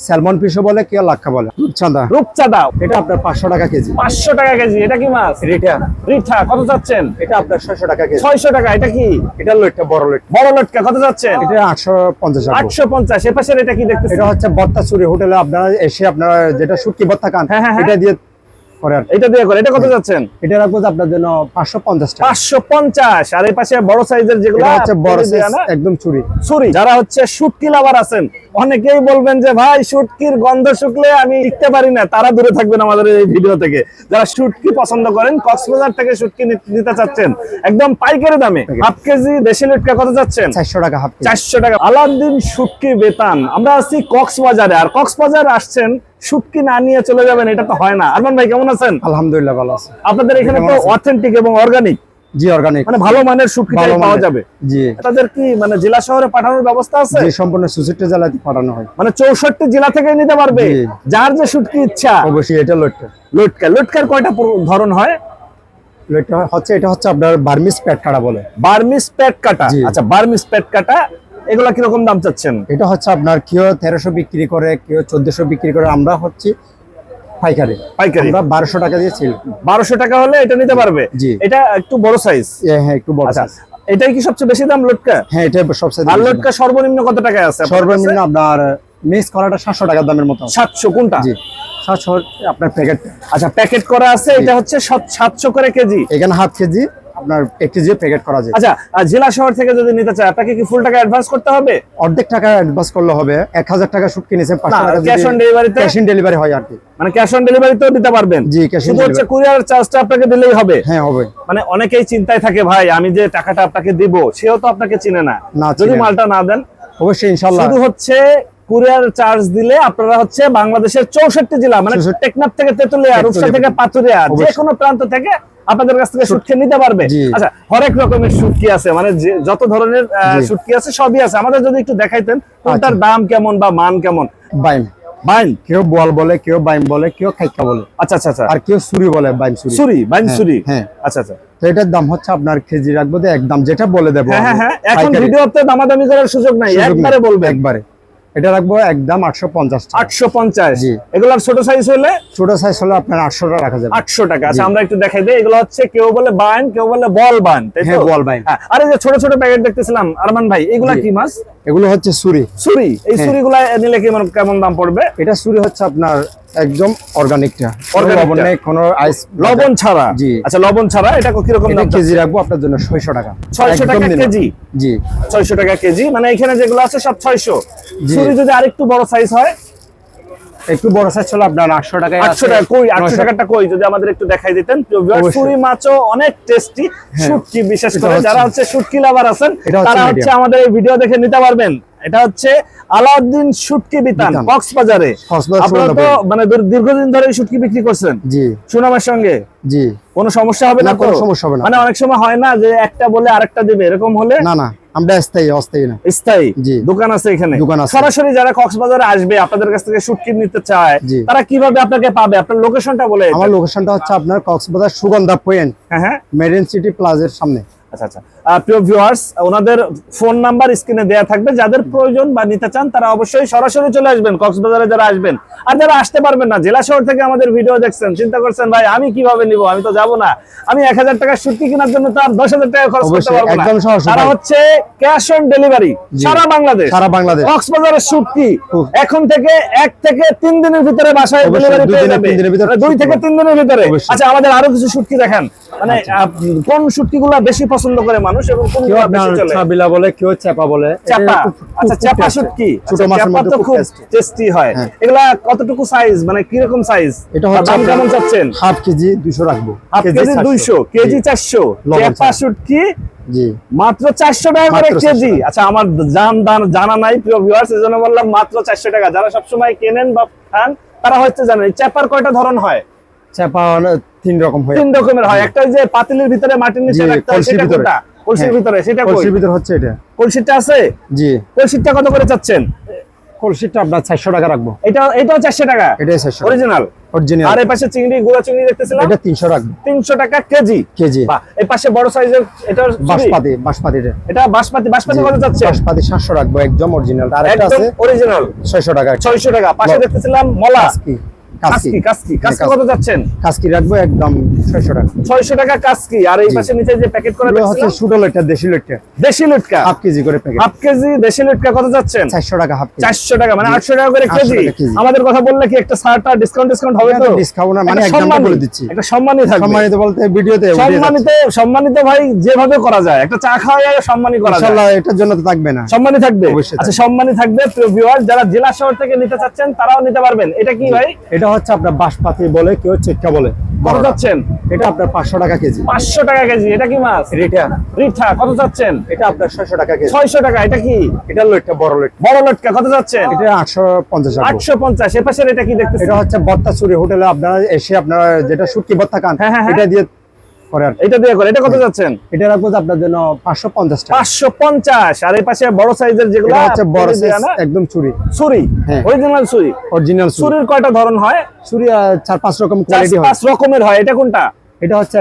Salmon ফিশও বলে কেউ লাক্ষা বলে। রূপচাঁদা। রূপচাঁদা। এটা আপনার পাঁচশো টাকা কেজি। পাঁচশো টাকা কেজি এটা কি মাছ? রিঠা। রিঠা কত চাচ্ছেন? এটা আপনার ছয়শো টাকা কেজি। ছয়শো টাকা এটা কি? এটা লোটটা বড় লোট বড় লটকা কত চাচ্ছেন? এটা আটশো পঞ্চাশ আটশো পঞ্চাশ এ পাশের এটা কি দেখতেছেন? এটা হচ্ছে বত্তা চুরি হোটেলে আপনারা এসে আপনারা যেটা শুটকি বত্তা খান হ্যাঁ, হ্যাঁ, হ্যাঁ। এটা দিয়ে করে এটা দিয়ে করে এটা কত যাচ্ছেন? এটা রাখব আপনার জন্য পাঁচশো পঞ্চাশ টাকা। পাঁচশো পঞ্চাশ। আর এই পাশে বড় সাইজের যেগুলো হচ্ছে বড় পেলে দেয়া size, না? একদম চুরি ছুরি। যারা হচ্ছে শুটকি লাভার আছেন অনেকেই বলবেন যে ভাই শুটকির গন্ধ শুকলে আমি টিকতে পারি না। তারা দূরে থাকবেন আমাদের এই ভিডিও থেকে। যারা শুটকি পছন্দ করেন কক্সবাজার থেকে শুটকি নিতে চাচ্ছেন একদম পাইকারি দামে। হাফ কেজি দেশি লটকা কত যাচ্ছেন? চারশো টাকা হাফ কেজি। চারশো টাকা। আলাউদ্দিন শুটকি বেতান। আমরা আছি কক্সবাজারে। আর কক্সবাজার আসছেন শুটকি না নিয়ে চলে যাবেন এটা তো হয় না। আরমান ভাই কেমন আছেন? আলহামদুলিল্লাহ ভালো আছে। আপনাদের এখানে তো অথেন্টিক এবং অর্গানিক জি অর্গানিক মানে ভালো মানের ভালো পাওয়া যাবে। জি। তাদের কি মানে জেলা শহরে পাঠানোর ব্যবস্থা আছে? যে সম্পূর্ণ সুসিটে জেলাতে পাঠানো হয়। মানে চৌষট্টি জেলা থেকে নিতে পারবে? যার যে শুটকি ইচ্ছা। অবশ্যই এটা লোটটা লুটকা। লুটকার কয়টা ধরন হয়? লোটটা হচ্ছে এটা হচ্ছে আপনার বার্মিস প্যাট কাটা বলে। বার্মিস পেট কাটা। আচ্ছা বার্মিস পেট কাটা এগুলা কীরকম দাম চাচ্ছেন? এটা হচ্ছে আপনার কেউ তেরোশো বিক্রি করে কেউ চোদ্দশো বিক্রি করে আমরা হচ্ছে পাইকারি। পাইকারি। আমরা বারোশো টাকা দিয়ে ছিল বারোশো টাকা হলে এটা নিতে পারবে? জি। এটা একটু বড় সাইজ হ্যাঁ একটু বড় আচ্ছা। এটাই কি সবচেয়ে বেশি দাম লুটকা? হ্যাঁ এটা সবচেয়ে আর বেশি সর্বনিম্ন কত টাকায় আছে? আপনার সর্বনিম্ন আপনার মিক্স করাটা সাতশো টাকার দামের মতো। সাতশো কোনটা? জি। সাতশো আপনার প্যাকেট আচ্ছা প্যাকেট করা আছে এটা হচ্ছে সাতশো করে কেজি। এখানে হাফ কেজি। আপনার এক কেজি প্যাকেট করা যায় আচ্ছা জেলা শহর থেকে যদি নিতে চায় আপনাকে কি ফুল টাকা অ্যাডভান্স করতে হবে? অর্ধেক টাকা অ্যাডভান্স করলে হবে। এক হাজার টাকা শুট কিনেছেন পাঁচশো না, টাকা cash on delivery cash on delivery হয় আর কি। মানে ক্যাশ অন ডেলিভারিতেও দিতে পারবেন। জি, cash on শুধু কুরিয়ার চার্জটা আপনাকে দিলেই হবে। হ্যাঁ হবে। মানে অনেকেই চিন্তায় থাকে ভাই আমি যে টাকাটা আপনাকে দিব সেও তো আপনাকে চিনে না। না, যদি মালটা না দেন অবশ্যই ইনশাল্লাহ শুধু হচ্ছে কুরিয়ার চার্জ দিলে আপনারা হচ্ছে বাংলাদেশের চৌষট্টি জেলা মানে টেকনাফ থেকে তেতুলিয়া রূপসা থেকে পাতুরিয়া যে কোনো প্রান্ত থেকে আপনাদের কাছ থেকে শুটকি নিতে পারবে। আচ্ছা হরেক রকমের শুটকি আছে মানে যত ধরনের। শুটকি আছে সবই আছে। আমাদের যদি একটু দেখাইতেন কোনটার আচ্ছা। দাম কেমন বা মান কেমন? বাইম বাইন? কেউ বল বলে কেউ বাইম বলে কেউ খাইকা বলে। আচ্ছা আচ্ছা আচ্ছা। আর কেউ সুরি বলে বাইম সুরি সুরি হ্যাঁ, সুরি হ্যাঁ। আচ্ছা আচ্ছা। তো এটার দাম হচ্ছে আপনার কেজি রাখব একদম যেটা বলে দেবো হ্যাঁ হ্যাঁ হ্যাঁ। এখন পাইকারি। ভিডিওতে দামাদামি করার সুযোগ নাই। একবারে বলবে একবারে। এটা রাখব একদম আটশো পঞ্চাশ আটশো পঞ্চাশ। জি। ছোট সাইজ হলে? ছোট সাইজ হলে আপনার আটশো টাকা রাখা যাবে। আটশো টাকা। আচ্ছা আমরা একটু দেখাই দিই। এগুলো হচ্ছে কেউ বলে বান কেউ বলে বল বান হ্যাঁ, বল বাইন। আরে আর যে ছোট ছোট প্যাকেট দেখতেছিলাম আরমান ভাই এগুলা কি মাছ? এগুলো হচ্ছে সুরি সুরি এই হ্যাঁ। সুরি গুলা নিলে কেমন কেমন দাম পড়বে? এটা সুরি হচ্ছে আপনার একদম অর্গানিকটা। লবণ কোনো আইস লবণ ছাড়া জি। আচ্ছা লবণ ছাড়া এটা কি রকম দাম কেজি রাখব আপনার জন্য ছয়শো টাকা 600 টাকা কেজি? জি ছয়শো টাকা কেজি মানে এখানে যেগুলো আছে সব ছয়শো জি। সুরি যদি আরেকটু বড় সাইজ হয় একটু বড় সাইজ ছিল আপনার আটশো টাকায় আটশো আছে, টাকা কই আটশো টাকাটা কই যদি আমাদের একটু দেখাই দিতেন। সুরি মাছও অনেক টেস্টি হ্যাঁ। শুটকি বিশেষ করে যারা হচ্ছে শুটকি লাভার আছেন তারা হচ্ছে আমাদের এই ভিডিও দেখে নিতে পারবেন। এটা হচ্ছে আলাউদ্দিন শুটকি বিতান। কক্সবাজারে। আপনারা তো মানে দীর্ঘদিন ধরে শুটকি বিক্রি করছেন। জি। সুনামের সঙ্গে। জি। কোনো সমস্যা হবে না কোনো সমস্যা হবে না। মানে অনেক সময় হয় না যে একটা বলে আরেকটা দেবে এরকম হলে? না না আমরা স্থায়ী অস্থায়ী না। স্থায়ী? জি। দোকান আছে এখানে? দোকান আছে। সরাসরি যারা কক্সবাজারে আসবে আপনাদের কাছ থেকে শুটকি নিতে চায় তারা কীভাবে আপনাকে পাবে? আপনার লোকেশনটা বলে। আমার লোকেশনটা হচ্ছে আপনার কক্সবাজার সুগন্ধা পয়েন্ট হ্যাঁ হ্যাঁ। মেরিন সিটি প্লাজার সামনে। আচ্ছা আচ্ছা। প্রিয় ভিউয়ার্স ওনাদের ফোন নাম্বার স্ক্রিনে দেয়া থাকবে। যাদের প্রয়োজন বা নিতে চান তারা অবশ্যই সরাসরি চলে আসবেন কক্সবাজারে যারা আসবেন। আর যারা আসতে পারবেন না জেলা শহর থেকে আমাদের ভিডিও দেখছেন চিন্তা করছেন ভাই আমি কীভাবে নিব? আমি তো যাব না। আমি এক হাজার টাকা শুটকি কেনার জন্য তার দশ হাজার টাকা খরচ করতে পারব না। তারা হচ্ছে ক্যাশ অন ডেলিভারি সারা বাংলাদেশ। সারা বাংলাদেশ। কক্সবাজারের হুম। এখন থেকে এক থেকে তিন দিনের ভিতরে বাসায় ডেলিভারি দুই পেয়ে যাবে। দুই থেকে তিন দিনের ভিতরে। আচ্ছা আমাদের আরও কিছু শুটকি দেখেন। মানে আহ, কোন শুটকিগুলো বেশি পছন্দ করে মানুষ? এবং বেশি চলে? ছাবিলা বলে কেউ চেপা বলে? চাপা। আচ্ছা চাপা। শুটকি ছোট আচ্ছা, মাছের মধ্যে খুব টেস্টি হয়। হ্যাঁ। এগুলা কতটুকু সাইজ মানে কীরকম সাইজ এটা হচ্ছে দাম কেমন চাচ্ছেন? হাফ কেজি দুশো রাখব। হাফ কেজি 400 দুইশো কেজি জি, চারশো। লবণ চাপা ছাড়া। শুটকি মাত্র চারশো টাকা করে কেজি। আচ্ছা আমার জান দান জানা নাই প্রিয় ভিউয়ার্স এই জন্য বললাম মাত্র চারশো টাকা। যারা সবসময় কেনেন বা খান তারা হয়তো জানেন চাপার কয়টা ধরন হয়? চেপা তিন রকম হয়। তিন রকমের হয়। একটা ওই যে পাতিলের ভিতরে মাটির নিচে রাখতে হয় সেটা কলসির হ্যাঁ, ভিতরে সেটা কই? কলসির ভিতর হচ্ছে এটা। কলসিটা আছে? জি। কলসিটা কত করে চাচ্ছেন? কলসিটা আপনার চারশো টাকা রাখব। এটা এটাও চারশো টাকা? এটাই চারশো অরিজিনাল অরিজিনাল আর এই পাশে চিংড়ি গুঁড়া চিংড়ি দেখতেছিলাম? এটা তিনশো রাখব। তিনশো টাকা কেজি? কেজি। বাহ, এই পাশে বড় সাইজের এটা বাসপাতি বাসপাতিটা এটা। বাসমতি বাসমতি কত যাচ্ছে বাসপাতি সাতশো রাখব একদম অরিজিনাল আর একটা আছে অরিজিনাল ছয়শো টাকা। ছয়শো টাকা। পাশে দেখতেছিলাম মলা। কাসকি কাসকি কাসকি। কাসকি কত যাচ্ছেন? কাসকি রাখব একদম ছয়শো টাকা। ছয়শো টাকা কাসকি। আর এই পাশে নিচে যে প্যাকেট করে হচ্ছে ছোট দেশি দেশি লুটকা? হাফ কেজি করে প্যাকেট হাফ কেজি দেশি লুটকা কত যাচ্ছেন? চারশো টাকা হাফ কেজি। চারশো টাকা মানে আটশো টাকা করে কেজি। আমাদের কথা বললে কি একটা সারটা ডিসকাউন্ট ডিসকাউন্ট হবে তো? ডিসকাউন্ট মানে একদম বলে দিচ্ছি। একটা সম্মানই থাকবে। সম্মানিত বলতে ভিডিওতে সম্মানিত সম্মানিত ভাই যেভাবে করা যায় একটা চা খাওয়া যায় সম্মানই করা যায়। ইনশাআল্লাহ এটার জন্য তো থাকবে না। সম্মানী থাকবে? আচ্ছা সম্মানী থাকবে প্রিয় ভিউয়ার যারা জেলা শহর থেকে নিতে চাচ্ছেন তারাও নিতে পারবেন। এটা কি ভাই? এটা হচ্ছে আপনার বাসপাতি বলে কেউ চেক্কা বলে। কত যাচ্ছেন? এটা আপনার পাঁচশো টাকা কেজি। পাঁচশো টাকা কেজি এটা কি মাছ? রিঠা। রিঠা কত যাচ্ছেন? এটা আপনার ছয়শো টাকা কেজি। ছয়শো টাকা এটা কি? এটা লটকা বড় লইট বড় লটকা কত যাচ্ছেন? এটা আটশো পঞ্চাশ আটশো পঞ্চাশ এ পাশের এটা কি দেখতেছেন? এটা হচ্ছে বত্তা চুরি হোটেলে আপনারা এসে আপনারা যেটা শুটকি বত্তা খান হ্যাঁ, হ্যাঁ, হ্যাঁ। এটা দিয়ে এটা দিয়ে করে এটা কত যাচ্ছেন? এটা রাখব আপনার জন্য পাঁচশো পঞ্চাশ টাকা। পাঁচশো পঞ্চাশ। আর এই পাশে বড় সাইজের যেগুলো হচ্ছে বড়? একদম চুরি। অরিজিনাল চুরি অরিজিনাল চুরির কয়টা ধরন হয়? চুরি চার পাঁচ রকম কোয়ালিটি হয়। পাঁচ রকমের হয়। এটা কোনটা? এটা হচ্ছে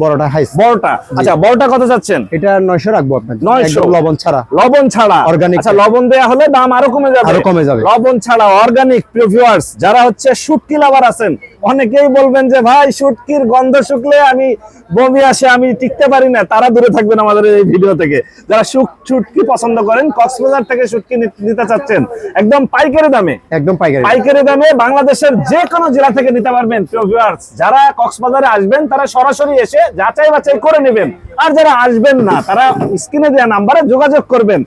বড়টা হাইস বড়টা। আচ্ছা বড়টা কত যাচ্ছেন? এটা নয়শো রাখব আপনার 900 লবণ ছাড়া। লবণ ছাড়া। Organic আচ্ছা লবণ দেয়া হলে দাম আরও কমে যাবে। আরও কমে যাবে। লবণ ছাড়া অর্গানিক প্রিয় ভিউয়ার্স যারা হচ্ছে শুটকি লাভার আছেন অনেকেই বলবেন যে ভাই শুটকির গন্ধ শুকলে আমি বমি আসে আমি টিকতে পারি না। তারা দূরে থাকবেন আমাদের এই ভিডিও থেকে। যারা শুটকি পছন্দ করেন কক্সবাজার থেকে শুটকি নিতে চাচ্ছেন একদম পাইকারি দামে। একদম পাইকারি। পাইকারি দামে বাংলাদেশের যে কোনো জেলা থেকে নিতে পারবেন প্রিয় ভিউয়ার্স যারা কক্সবাজারে আসবেন তারা সরাসরি এসে যাচাই বাছাই করে নেবেন। আর যারা আসবেন না তারা স্ক্রিনে দেওয়া নাম্বারে যোগাযোগ করবেন।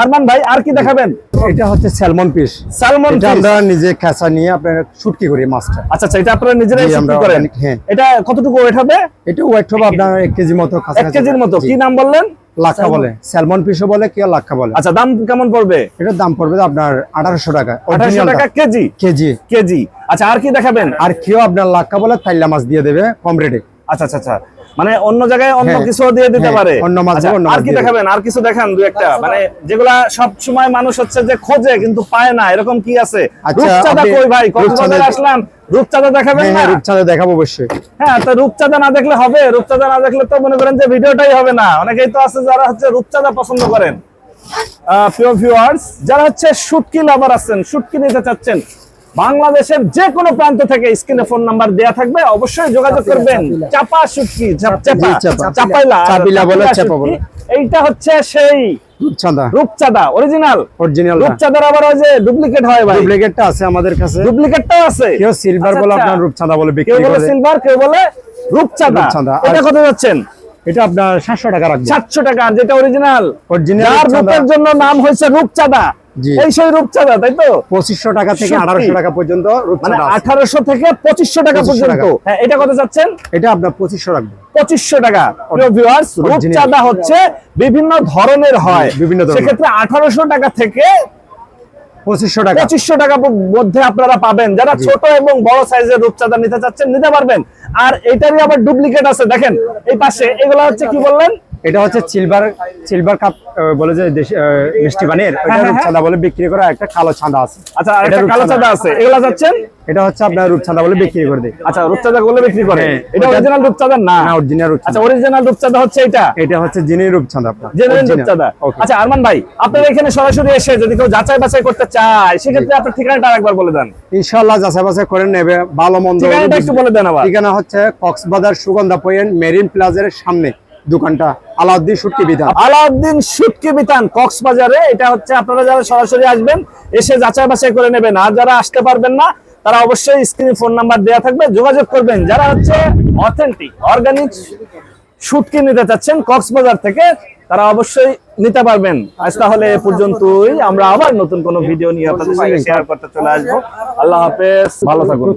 আরমান ভাই আর কি দেখাবেন? এটা হচ্ছে স্যালমন পিস সালমন এটা আমরা নিজে খেসা নিয়ে আপনার শুটকি করি মাছটা। আচ্ছা আচ্ছা এটা আপনারা নিজেরাই শুটকি করেন? হ্যাঁ। এটা কতটুকু ওয়েট হবে? এটা ওয়েট হবে আপনার এক কেজি মতো এক কাছাকাছি। কেজির মতো। কি নাম বললেন? লাক্ষা বলে। স্যালমন পিসও বলে লাক্ষা বলে? আচ্ছা দাম কেমন পড়বে? এটার দাম পড়বে আপনার আঠারোশো টাকা আঠাশশো original টাকা কেজি? কেজি। কেজি। আচ্ছা আর কি দেখাবেন? আর কেউ আপনার লাক্ষা বলে থাইলা মাছ দিয়ে দেবে কম রেটে আচ্ছা আচ্ছা আচ্ছা। মানে অন্য জায়গায় অন্য হ্যাঁ, কিছু দিয়ে দিতে হ্যাঁ, পারে। অন্য মাছ আচ্ছা, আর কি দেখাবেন? আর কিছু দেখান দুই একটা। মানে যেগুলা সব সময় মানুষ হচ্ছে যে খোঁজে কিন্তু পায় না। এরকম কি আছে? আচ্ছা, রূপচাঁদা কই ভাই? কক্সবাজারে আসলাম? রূপচাঁদা দেখাবেন হ্যাঁ না? রূপচাঁদে দেখাবো অবশ্যই। হ্যাঁ তো রূপচাঁদা না দেখলে হবে। রূপচাঁদা না দেখলে তো মনে করেন যে ভিডিওটাই হবে না। অনেকেই তো আছে যারা হচ্ছে রূপচাঁদা পছন্দ করেন। প্রিয় ভিউয়ার্স যারা হচ্ছে শুটকি লাভার আছেন শুটকি নিতে চাচ্ছেন বাংলাদেশের যে কোনো প্রান্ত থেকে স্ক্রিনে ফোন নাম্বার দেয়া থাকবে। অবশ্যই যোগাযোগ করবেন। চাপা চাপা চাপাইলা চাপিলা বলে, চাপা বলে। এইটা হচ্ছে সেই রূপচাঁদা। রূপচাঁদা অরিজিনাল অরিজিনাল রূপচাঁদার আবার ওই যে ডুপ্লিকেট হয় ভাই। ডুপ্লিকেটটা আছে আমাদের কাছে। ডুপ্লিকেটটাও আছে। কেউ সিলভার আচ্ছা, বলে আচ্ছা। আপনার রূপচাঁদা বলে কেউ বলে সিলভার কেউ বলে রূপচাঁদা। এটা কত যাচ্ছেন? এটা আপনার সাতশো টাকা রাখবে। সাতশো টাকা যেটা অরিজিনাল রূপচাঁদা। রূপের জন্য নাম হয়েছে রূপচাঁদা। এই সেই রূপচাঁদা তাই তো? পঁচিশশো টাকা থেকে আঠারোশো টাকা পর্যন্ত মানে আঠারোশো থেকে পঁচিশশো টাকা পর্যন্ত। হ্যাঁ এটা কত যাচ্ছেন? এটা আপনার পঁচিশশো রাখবে। পঁচিশশো টাকা। প্রিয় ভিউয়ার্স Original। রূপচাঁদা হচ্ছে বিভিন্ন ধরনের হয়। বিভিন্ন সেক্ষেত্রে আঠারোশো টাকা থেকে পঁচিশশো টাকা। পঁচিশশো টাকা মধ্যে আপনারা পাবেন। যারা ছোট এবং বড় সাইজের রূপচাঁদা নিতে চাচ্ছেন নিতে পারবেন। আর এটারই আবার ডুপ্লিকেট আছে। দেখেন এই পাশে এগুলো হচ্ছে কি বললেন? এটা হচ্ছে সিলভার সিলভার কাপ বলে যে মিষ্টি বানের। হ্যাঁ, হ্যাঁ। রূপচাঁদা বলে বিক্রি করা একটা কালো চাঁদা আছে। আচ্ছা আর এটা একটা কালো। চাঁদা আছে। এগুলো যাচ্ছেন? এটা হচ্ছে আপনার রূপচাঁদা বলে বিক্রি করে দেয় আচ্ছা রূপচাঁদা গুলো বিক্রি করে? হ্যাঁ, এটা অরিজিনাল রূপচাঁদা না? না অরিজিনাল রূপচাঁদা আচ্ছা অরিজিনাল রূপচাঁদা হচ্ছে এটা? এটা হচ্ছে জিনি রূপচাঁদা আপনার। জেনুইন। রূপচাঁদা আচ্ছা আরমান ভাই আপনারা এখানে সরাসরি এসে যদি কেউ যাচাই বাছাই করতে চায় সেক্ষেত্রে আপনার ঠিকানাটা একবার বলে দেন। ইনশাআল্লাহ যাচাই বাছাই করে নেবে ভালো মন্দ ঠিকানাটা একটু বলে দেন আবার। ঠিকানা হচ্ছে কক্সবাজার সুগন্ধা পয়েন্ট মেরিন প্লাজার সামনে দোকানটা। আলাউদ্দিন সুটকি বিধান। আলাউদ্দিন সুটকি বিতান কক্সবাজারে। এটা হচ্ছে আপনারা যারা সরাসরি আসবেন এসে যাচাই বাছাই করে নেবেন। আর যারা আসতে পারবেন না তারা অবশ্যই স্ক্রিনে ফোন নাম্বার দেওয়া থাকবে। যোগাযোগ করবেন। যারা হচ্ছে অথেন্টিক অর্গানিক শুটকি নিতে চাচ্ছেন কক্সবাজার থেকে তারা অবশ্যই নিতে পারবেন। আজ তাহলে এ পর্যন্তই। আমরা আবার নতুন কোনো ভিডিও নিয়ে আপনাদের সঙ্গে শেয়ার করতে চলে আসব। আল্লাহ হাফেজ। ভালো থাকুন।